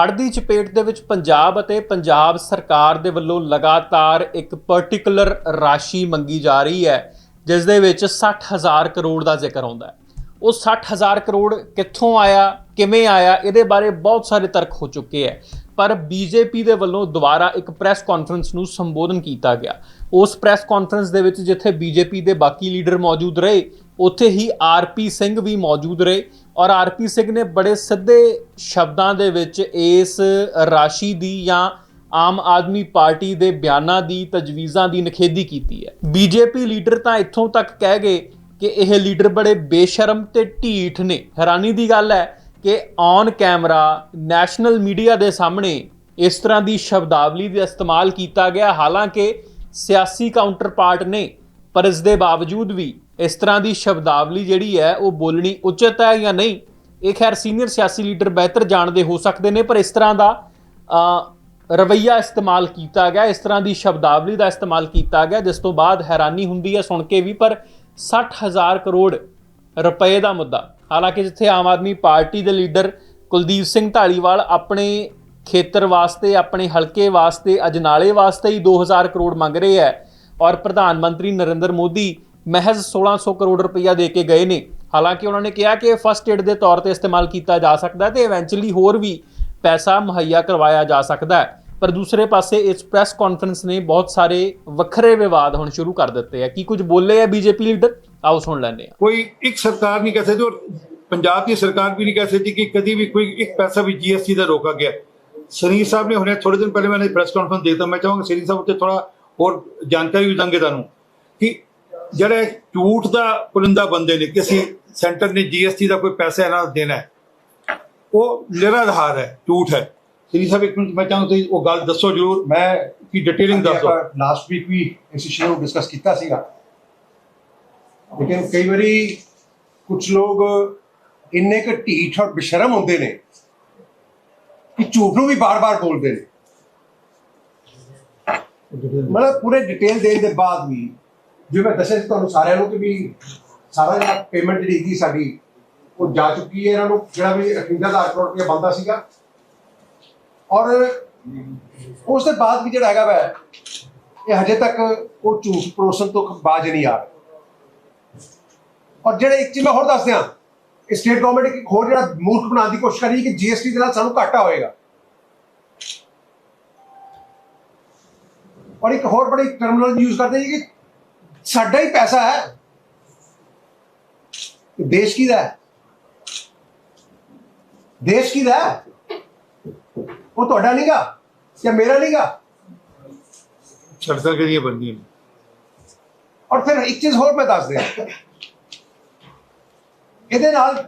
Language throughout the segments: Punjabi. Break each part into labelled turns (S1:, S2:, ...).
S1: ਹੜ੍ਹ ਦੀ ਚਪੇਟ ਦੇ ਵਿੱਚ ਪੰਜਾਬ ਅਤੇ ਪੰਜਾਬ ਸਰਕਾਰ ਦੇ ਵੱਲੋਂ ਲਗਾਤਾਰ ਇੱਕ ਪਾਰਟਿਕੂਲਰ ਰਾਸ਼ੀ ਮੰਗੀ ਜਾ ਰਹੀ ਹੈ, ਜਿਸ ਦੇ ਵਿੱਚ 60000 ਕਰੋੜ ਦਾ ਜ਼ਿਕਰ ਆਉਂਦਾ ਹੈ। ਉਹ 60000 ਕਰੋੜ ਕਿੱਥੋਂ ਆਇਆ, ਕਿਵੇਂ ਆਇਆ, ਇਹਦੇ ਬਾਰੇ ਬਹੁਤ ਸਾਰੇ ਤਰਕ ਹੋ ਚੁੱਕੇ ਹੈ। ਪਰ ਬੀਜੇਪੀ ਦੇ ਵੱਲੋਂ ਦੁਬਾਰਾ ਇੱਕ ਪ੍ਰੈਸ ਕਾਨਫਰੰਸ ਨੂੰ ਸੰਬੋਧਨ ਕੀਤਾ ਗਿਆ। ਉਸ ਪ੍ਰੈਸ ਕਾਨਫਰੰਸ ਦੇ ਵਿੱਚ ਜਿੱਥੇ ਬੀਜੇਪੀ ਦੇ ਬਾਕੀ ਲੀਡਰ ਮੌਜੂਦ ਰਹੇ ਉੱਥੇ ਹੀ ਆਰਪੀ ਸਿੰਘ ਵੀ ਮੌਜੂਦ ਰਹੇ ਔਰ ਆਰਪੀ ਸਿੰਘ ਨੇ ਬੜੇ ਸਿੱਧੇ ਸ਼ਬਦਾਂ ਦੇ ਵਿੱਚ ਇਸ ਰਾਸ਼ੀ ਦੀ ਜਾਂ ਆਮ ਆਦਮੀ ਪਾਰਟੀ ਦੇ ਬਿਆਨਾਂ ਦੀ, ਤਜਵੀਜ਼ਾਂ ਦੀ ਨਖੇਦੀ ਕੀਤੀ ਹੈ। ਬੀਜੇਪੀ ਲੀਡਰ ਤਾਂ ਇੱਥੋਂ ਤੱਕ ਕਹਿ ਗਏ ਕਿ ਇਹ ਲੀਡਰ ਬੜੇ ਬੇਸ਼ਰਮ ਤੇ ਢੀਠ ਨੇ। ਹੈਰਾਨੀ ਦੀ ਗੱਲ ਹੈ ਕਿ ਔਨ ਕੈਮਰਾ ਨੈਸ਼ਨਲ ਮੀਡੀਆ ਦੇ ਸਾਹਮਣੇ ਇਸ ਤਰ੍ਹਾਂ ਦੀ ਸ਼ਬਦਾਵਲੀ ਦਾ ਇਸਤੇਮਾਲ ਕੀਤਾ ਗਿਆ। ਹਾਲਾਂਕਿ ਸਿਆਸੀ ਕਾਊਂਟਰ ਪਾਰਟ ਨੇ, ਪਰ ਇਸ ਦੇ ਬਾਵਜੂਦ ਵੀ ਇਸ ਤਰ੍ਹਾਂ ਦੀ ਸ਼ਬਦਾਵਲੀ ਜਿਹੜੀ ਹੈ ਉਹ ਬੋਲਣੀ ਉਚਿਤ ਹੈ ਜਾਂ ਨਹੀਂ? ਇਹ ਖੈਰ ਸੀਨੀਅਰ ਸਿਆਸੀ ਲੀਡਰ ਬਿਹਤਰ ਜਾਣਦੇ ਹੋ ਸਕਦੇ ਨੇ ਪਰ ਇਸ ਤਰ੍ਹਾਂ ਦਾ ਅ, ਰਵੱਈਆ ਇਸਤੇਮਾਲ ਕੀਤਾ ਗਿਆ ਇਸ ਤਰ੍ਹਾਂ ਦੀ ਸ਼ਬਦਾਵਲੀ ਦਾ ਇਸਤੇਮਾਲ ਕੀਤਾ ਗਿਆ ਜਿਸ ਤੋਂ ਬਾਅਦ ਹੈਰਾਨੀ ਹੁੰਦੀ ਹੈ ਸੁਣ ਕੇ ਵੀ ਪਰ 60000 ਕਰੋੜ ਰੁਪਏ ਦਾ ਮੁੱਦਾ। ਹਾਲਾਂਕਿ ਜਿੱਥੇ ਆਮ ਆਦਮੀ ਪਾਰਟੀ ਦੇ ਲੀਡਰ ਕੁਲਦੀਪ ਸਿੰਘ ਢਾਲੀਵਾਲ ਆਪਣੇ ਖੇਤਰ ਵਾਸਤੇ ਆਪਣੇ ਹਲਕੇ ਵਾਸਤੇ ਅਜਨਾਲੇ ਵਾਸਤੇ ਹੀ 2000 ਕਰੋੜ ਮੰਗ ਰਹੇ ਹੈ ਔਰ ਪ੍ਰਧਾਨ ਮੰਤਰੀ ਨਰਿੰਦਰ ਮੋਦੀ ਮਹਿਜ਼ 1600 ਕਰੋੜ ਰੁਪਈਆ ਦੇ ਕੇ ਗਏ ਨੇ। ਹਾਲਾਂਕਿ ਉਹਨਾਂ ਨੇ ਕਿਹਾ ਕਿ ਇਹ ਫਰਸਟ ਏਡ ਦੇ ਤੌਰ ਤੇ ਇਸਤੇਮਾਲ ਕੀਤਾ ਜਾ ਸਕਦਾ ਹੈ ਤੇ ਇਵੈਂਚੁਅਲੀ ਹੋਰ ਵੀ ਪੈਸਾ ਮੁਹੱਈਆ ਕਰਵਾਇਆ ਜਾ ਸਕਦਾ ਹੈ। ਪਰ ਦੂਸਰੇ ਪਾਸੇ ਇਸ ਪ੍ਰੈਸ ਕਾਨਫਰੰਸ ਨੇ ਬਹੁਤ ਸਾਰੇ ਵੱਖਰੇ ਵਿਵਾਦ ਹੁਣ ਸ਼ੁਰੂ ਕਰ ਦਿੱਤੇ ਆ। ਕੀ ਕੁਝ ਬੋਲੇ ਆ ਬੀਜੇਪੀ ਲੀਡਰ ਆਓ ਸੁਣ ਲੈਂਦੇ ਆ
S2: ਕੋਈ ਇੱਕ ਸਰਕਾਰ ਨਹੀਂ ਕਹਿ ਸਕਦੀ ਪੰਜਾਬ ਦੀ ਸਰਕਾਰ ਵੀ ਨਹੀਂ ਕਹਿ ਸਕਦੀ ਕਿ ਕਦੀ ਵੀ ਕੋਈ ਇੱਕ ਪੈਸਾ ਵੀ ਜੀਐਸਟੀ ਦਾ ਰੋਕਾ ਗਿਆ। ਸਰੀਰ ਸਾਹਿਬ ਨੇ ਹੁਣੇ ਥੋੜੇ ਦਿਨ ਪਹਿਲੇ ਮੈਂ ਪ੍ਰੈਸ ਕਾਨਫਰੰਸ ਦਿੱਤਾ। ਮੈਂ ਚਾਹਾਂਗਾ ਸਰੀਰ ਸਾਹਿਬ ਉੱਤੇ ਥੋੜਾ ਹੋਰ ਜਾਣਕਾਰੀ ਵੀ ਦਾਂਗੇ ਤੁਹਾਨੂੰ ਕਿ ਜਿਹੜੇ ਝੂਠ ਦਾ ਪੁਲਿੰਦਾ ਬੰਦੇ ਨੇ ਕਿ ਅਸੀਂ ਸੈਂਟਰ ਨੇ ਜੀਐਸਟੀ ਦਾ ਕੋਈ ਪੈਸਾ ਇਹਨਾਂ ਨੂੰ ਦੇਣਾ ਉਹ ਨਿਰਾਧਾਰ ਹੈ ਝੂਠ ਹੈ। ਸਨੀਰ ਸਾਹਿਬ ਇੱਕ ਮਿੰਟ ਮੈਂ ਚਾਹੁੰਦਾ ਤੁਸੀਂ ਉਹ ਗੱਲ ਦੱਸੋ ਜਰੂਰ ਮੈਂ ਕੀ ਡਿਟੇਲਿੰਗ ਦੱਸ?
S3: ਲਾਸਟ ਵੀਕ ਵੀ ਇਸ ਇਸ਼ੂ ਨੂੰ ਡਿਸਕਸ ਕੀਤਾ ਸੀਗਾ। ਲੇਕਿਨ ਕਈ ਵਾਰੀ ਕੁਝ ਲੋਕ ਇੰਨੇ ਕੁ ਢੀਠ ਔਰ ਬੇਸ਼ਰਮ ਹੁੰਦੇ ਨੇ ਕਿ ਝੂਠ ਨੂੰ ਵੀ ਬਾਰ-ਬਾਰ ਬੋਲਦੇ ਨੇ। ਮਤਲਬ ਪੂਰੇ ਡਿਟੇਲ ਦੇਣ ਦੇ ਬਾਅਦ ਵੀ ਜਿਵੇਂ ਮੈਂ ਦੱਸਿਆ ਸੀ ਤੁਹਾਨੂੰ ਸਾਰਿਆਂ ਨੂੰ ਕਿ ਵੀ ਸਾਰਾ ਜਿਹੜਾ ਪੇਮੈਂਟ ਜਿਹੜੀ ਸੀ ਸਾਡੀ, ਉਹ ਜਾ ਚੁੱਕੀ ਹੈ ਇਹਨਾਂ ਨੂੰ, ਜਿਹੜਾ ਵੀ 58000 ਕਰੋੜ ਰੁਪਏ ਬੰਦਾ ਸੀਗਾ। ਔਰ ਉਸ ਤੋਂ ਬਾਅਦ ਵੀ ਜਿਹੜਾ ਹੈਗਾ ਵੈ, ਇਹ ਹਜੇ ਤੱਕ ਉਹ ਝੂਠ ਪਰੋਸਣ ਤੋਂ ਬਾਜ ਨਹੀਂ ਆ ਰਿਹਾ। ਔਰ ਜਿਹੜੇ ਇੱਕ ਚੀਜ਼ ਮੈਂ ਹੋਰ ਦੱਸ ਦਿਆਂ ਸਟੇਟ ਗਵਰਨਮੈਂਟ ਇੱਕ ਹੋਰ ਜਿਹੜਾ ਮੂਰਖ ਬਣਾਉਣ ਦੀ ਕੋਸ਼ਿਸ਼ ਕਰ ਰਹੀ ਹੈ ਕਿ ਜੀਐਸਟੀ ਦੇ ਨਾਲ ਸਾਨੂੰ ਘਾਟਾ ਹੋਏਗਾ। ਔਰ ਇੱਕ ਹੋਰ ਬੜੀ ਟਰਮੀਨੋਲੋਜੀ ਯੂਜ਼ ਕਰਦੇ ਜੀ ਕਿ ਸਾਡਾ ਹੀ ਪੈਸਾ ਹੈ। ਦੇਸ਼ ਕੀ ਦਾ ਹੈ? ਦੇਸ਼ ਕੀ ਦਾ ਉਹ ਤੁਹਾਡਾ ਨਹੀਂਗਾ ਜਾਂ ਮੇਰਾ ਨਹੀਂਗਾ
S2: ਕਿਹੜੀਆਂ ਬੰਦੀਆਂ ਨੇ।
S3: ਔਰ ਫਿਰ ਇੱਕ ਚੀਜ਼ ਹੋਰ ਮੈਂ ਦੱਸ ਦਿਆਂ। ਇਹਦੇ ਨਾਲ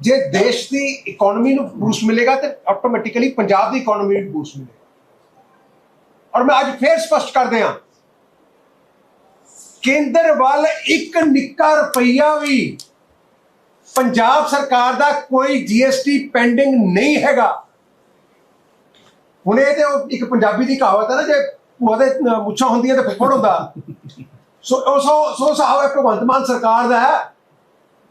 S3: ਜੇ ਦੇਸ਼ ਦੀ ਇਕਨੋਮੀ ਨੂੰ ਬੂਸਟ ਮਿਲੇਗਾ ਤੇ ਆਟੋਮੈਟਿਕਲੀ ਪੰਜਾਬ ਦੀ ਇਕਨੋਮੀ ਨੂੰ ਬੂਸਟ ਮਿਲੇਗਾ। ਔਰ ਮੈਂ ਅੱਜ ਫੇਰ ਸਪਸ਼ਟ ਕਰ ਦਿਆਂ ਕੇਂਦਰ ਵੱਲ ਇੱਕ ਨਿੱਕਾ ਰੁਪਈਆ ਵੀ ਪੰਜਾਬ ਸਰਕਾਰ ਦਾ ਕੋਈ ਜੀਐਸਟੀ ਪੈਂਡਿੰਗ ਨਹੀਂ ਹੈਗਾ ਹੁਣ ਇਹ ਤੇ ਇੱਕ ਪੰਜਾਬੀ ਦੀ ਕਹਾਵਤ ਹੈ ਨਾ ਜੇ ਉਹਦੇ ਮੁੱਛਾਂ ਹੁੰਦੀਆਂ ਤੇ ਫੁੱਫੜ ਹੁੰਦਾ ਸੋ ਉਹ ਸੋ ਸੋ ਸਾਹਬ ਹੈ ਭਗਵੰਤ ਮਾਨ ਸਰਕਾਰ ਦਾ ਹੈ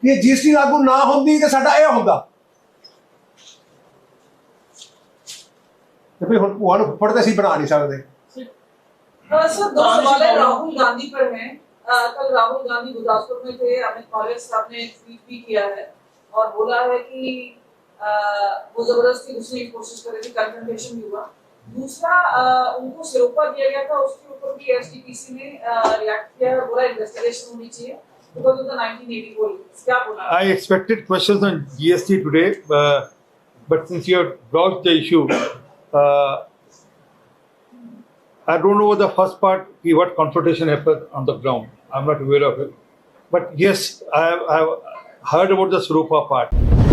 S3: ਕਿ ਜੀਐਸਟੀ ਲਾਗੂ ਨਾ ਹੁੰਦੀ ਤੇ ਸਾਡਾ ਇਹ ਹੁੰਦਾ ਤੇ ਵੀ ਹੁਣ ਭੂਆ ਫੁੱਫੜ ਤੇ ਅਸੀਂ ਬਣਾ ਨਹੀਂ ਸਕਦੇ
S4: ਸਰ ਦੋ ਸਵਾਲ ਰਾਹੁਲ ਗਾਂਧੀ ਪਰ ਹੈ कल राहुल गांधी गुरदासपुर में थे अमित मालवीय साहब ने ट्वीट भी किया है और बोला है कि वो ज़बरदस्ती घुसने की कोशिश कर रही थी कन्फ्रंटेशन भी हुआ। दूसरा उनको सिरोपा दिया गया था उसके ऊपर भी एसडीपीसी ने रिएक्ट किया है बोला इन्वेस्टिगेशन होनी चाहिए। Because of the 1984 rules. क्या बोला?
S2: I expected questions on GST today, uh, but since you have broached the issue, uh, I don't know the first part, what confrontation happened on the ground. I'm not aware of it. But yes, I have, I have heard about the Surupa part.